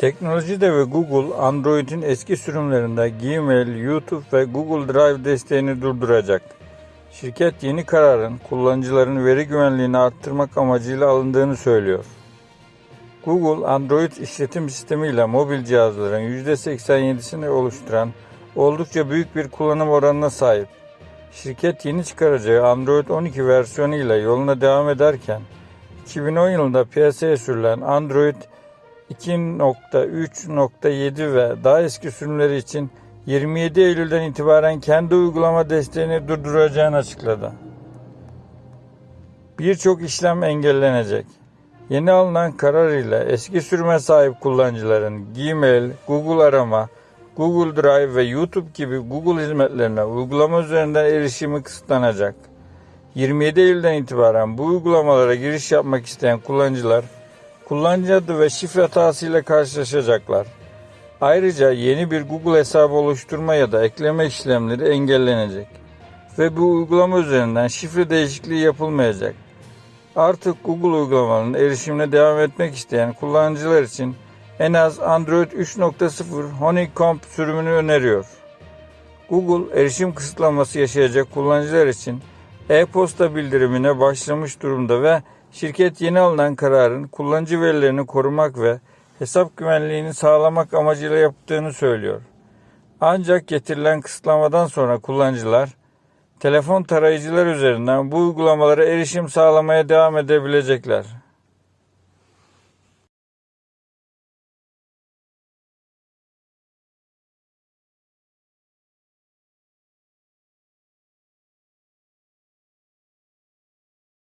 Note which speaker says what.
Speaker 1: Teknoloji devi Google, Android'in eski sürümlerinde Gmail, YouTube ve Google Drive desteğini durduracak. Şirket yeni kararın kullanıcıların veri güvenliğini arttırmak amacıyla alındığını söylüyor. Google, Android işletim sistemiyle mobil cihazların %87'sini oluşturan oldukça büyük bir kullanım oranına sahip. Şirket yeni çıkaracağı Android 12 versiyonu ile yoluna devam ederken, 2010 yılında piyasaya sürülen Android 2.3.7 ve daha eski sürümleri için 27 Eylül'den itibaren kendi uygulama desteğini durduracağını açıkladı. Birçok işlem engellenecek. Yeni alınan karar ile eski sürüme sahip kullanıcıların Gmail, Google Arama, Google Drive ve YouTube gibi Google hizmetlerine uygulama üzerinden erişimi kısıtlanacak. 27 Eylül'den itibaren bu uygulamalara giriş yapmak isteyen kullanıcılar kullanıcı adı ve şifre hatasıyla karşılaşacaklar. Ayrıca yeni bir Google hesabı oluşturma ya da ekleme işlemleri engellenecek ve bu uygulama üzerinden şifre değişikliği yapılmayacak. Artık Google uygulamanın erişimine devam etmek isteyen kullanıcılar için en az Android 3.0 Honeycomb sürümünü öneriyor. Google erişim kısıtlaması yaşayacak kullanıcılar için e-posta bildirimine başlamış durumda ve şirket yeni alınan kararın kullanıcı verilerini korumak ve hesap güvenliğini sağlamak amacıyla yaptığını söylüyor. Ancak getirilen kısıtlamadan sonra kullanıcılar telefon tarayıcılar üzerinden bu uygulamalara erişim sağlamaya devam edebilecekler.